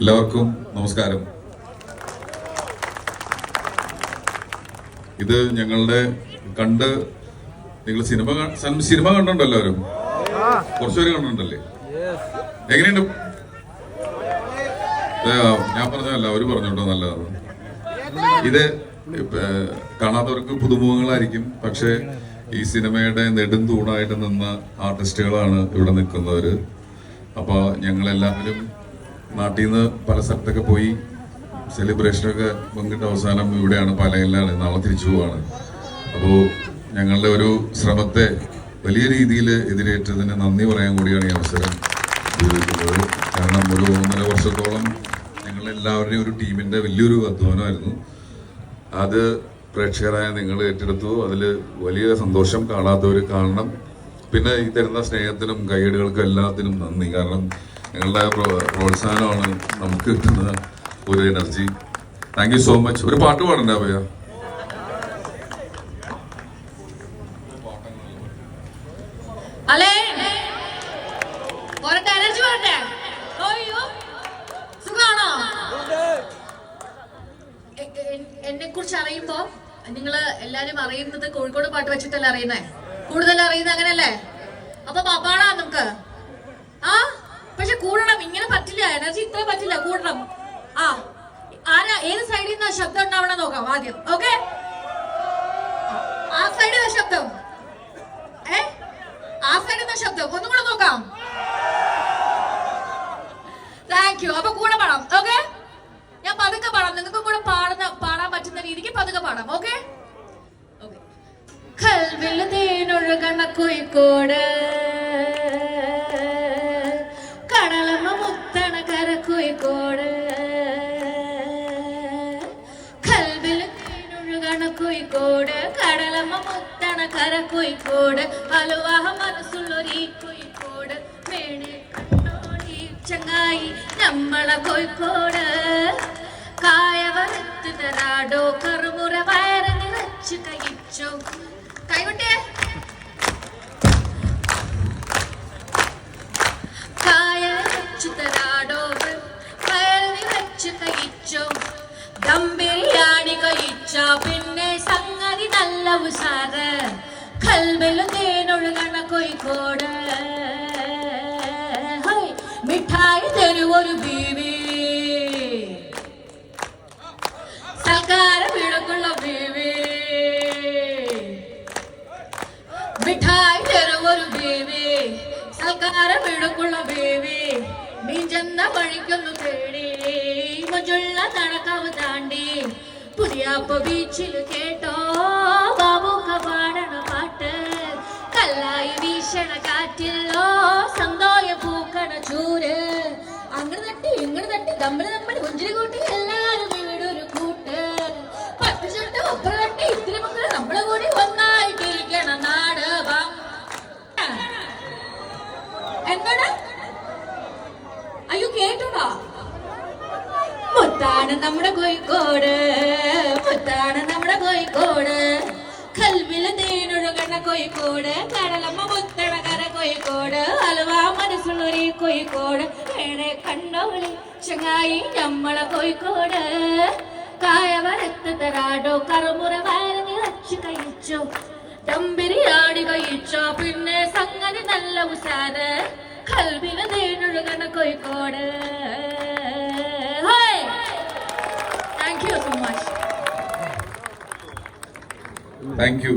എല്ലാവർക്കും നമസ്കാരം. ഇത് ഞങ്ങളുടെ കണ്ട് നിങ്ങൾ സിനിമ സിനിമ കണ്ടിട്ടുണ്ടോ എല്ലാവരും? കുറച്ചുപേര് കണ്ടിട്ടുണ്ടല്ലേ? എങ്ങനെയുണ്ട്? ഞാൻ പറഞ്ഞല്ല അവർ പറഞ്ഞോട്ടോ നല്ലതാണ്. ഇത് കാണാത്തവർക്ക് പുതുമുഖങ്ങളായിരിക്കും പക്ഷെ ഈ സിനിമയുടെ നെടും നിന്ന ആർട്ടിസ്റ്റുകളാണ് ഇവിടെ നിൽക്കുന്നവര്. അപ്പോൾ ഞങ്ങളെല്ലാവരും നാട്ടിൽ നിന്ന് പല സ്ഥലത്തൊക്കെ പോയി സെലിബ്രേഷനൊക്കെ പങ്കിട്ട് അവസാനം ഇവിടെയാണ് പലയിലാണ് നാളെ തിരിച്ചു പോവാണ്. അപ്പോൾ ഞങ്ങളുടെ ഒരു ശ്രമത്തെ വലിയ രീതിയിൽ എതിരേറ്റതിന് നന്ദി പറയാൻ കൂടിയാണ് ഈ അവസരം ഉപയോഗിക്കുന്നത് കാരണം ഒരു ഒന്നര വർഷത്തോളം ഞങ്ങളെല്ലാവരുടെയും ഒരു ടീമിന്റെ വലിയൊരു അധ്വാനമായിരുന്നു. അത് പ്രേക്ഷകരായ നിങ്ങൾ ഏറ്റെടുത്തു. അതിൽ വലിയ സന്തോഷം കാണാത്തവർ കാണണം. പിന്നെ ഈ തരുന്ന സ്നേഹത്തിനും കൈയടികൾക്കും എല്ലാത്തിനും നന്ദി. കാരണം നിങ്ങളുടെ പ്രോ- പ്രോത്സാഹനമാണ് നമുക്ക് കിട്ടുന്ന ഒരു energy thank you so much ഒരു പാട്ട് പാടണ്ടേ അഭയ? എന്നെ കുറിച്ച് അറിയുമ്പോ നിങ്ങൾ എല്ലാരും അറിയുന്നത് കോഴിക്കോട് പാട്ട് വെച്ചിട്ടല്ലേ അറിയുന്നേ? കൂടുതൽ അറിയുന്നത് അങ്ങനല്ലേ? അപ്പൊ പപ്പാടാ നമുക്ക് ആ പക്ഷെ കൂടണം ഇങ്ങനെ പറ്റില്ല എനർജി ഇത്ര പറ്റില്ല. കൂടണം. ആ. ആരാ? ഏത് സൈഡിൽ നിന്ന് ശബ്ദം ഉണ്ടാവണം നോക്കാം ആദ്യം. ഓക്കെ ആ സൈഡിൽ ശബ്ദം. ഏ? ആ സൈഡിൽ നിന്ന് ശബ്ദം. ഒന്നും കൂടെ നോക്കാം. താങ്ക് യു അപ്പൊ കൂടെ പാടാം. ഓക്കെ ഞാൻ പതുക്കെ പാടാം. നിങ്ങൾക്കും കൂടെ പാടുന്ന പാടാൻ പറ്റുന്ന രീതിക്ക് പതുക്കെ പാടാം. ഓക്കെ കൽവിൽ തേനൊഴുകണ കോഴിക്കോട് കോഴിക്കോട് കടലമ്മ മുത്തണ കര കോഴിക്കോട് അലുവാഹ മനസ്സുള്ളൊരീ കോഴിക്കോട്. മേണി കണ്ണോടി ചങ്ങായി നമ്മളെ കോഴിക്കോട്. കായവരത്ത് തരാടോ കറുമുറ വയറ് നിറച്ച് കഴിച്ചോ. കൈവിട്ടേ കായച്ചു തരാടോ വയറ് നിറച്ച് കഴിച്ചോ. ദം ബിരിയാണി ഹൈ, മിഠായി തരുവൊരു ബീവി. സൽക്കാര വീടുള്ള ബീവി. മിഠായി തരുവൊരു ബീവി. സൽക്കാര വീടുള്ള ബീവി. മീഞ്ചെന്ന വഴിക്കൊന്നു തേടി. മജുള്ള നടക്കാവ് താണ്ടി. പുതിയാപ്പ ബീച്ചിൽ കേട്ടോ. ചൂര്. അങ്ങനെ തട്ടി ഇങ്ങനെ തട്ടി. തമ്മിൽ തമ്മിൽ കുഞ്ചിരി കൂട്ടി എല്ലാരും ഒരു കൂട്ട്. പത്ത് ചുട്ട് ഒപ്പറ തട്ടി. ഇത്തിരി മക്കൾ നമ്മളെ കൂടി ഒന്നായിട്ടിരിക്കണം നാട്. എന്താണ് അയ്യോ കേട്ടോടാ? മുത്താണ് നമ്മുടെ കോഴിക്കോട്. മുത്താണ് നമ്മുടെ കോഴിക്കോട്. കൽവിൽ തേനൊഴുകണ കോഴിക്കോട്. കടലമ്മ മുത്തണ കര കോഴിക്കോട് അലുവ മനസ്സുള്ളൊരു കോഴിക്കോട്. ഏടെ കണ്ണോളി ചങ്ങായി നമ്മളെ കോഴിക്കോട്. കായവരത്ത് തരാടോ കറുമുറ നിറച്ച് കഴിച്ചോ. തമ്പിരിയാടി കഴിച്ചോ പിന്നെ സംഗതി നല്ല ഉസാറ് കൽവിന് നേടൊഴുകണ Kozhikode. Thank you so much thank you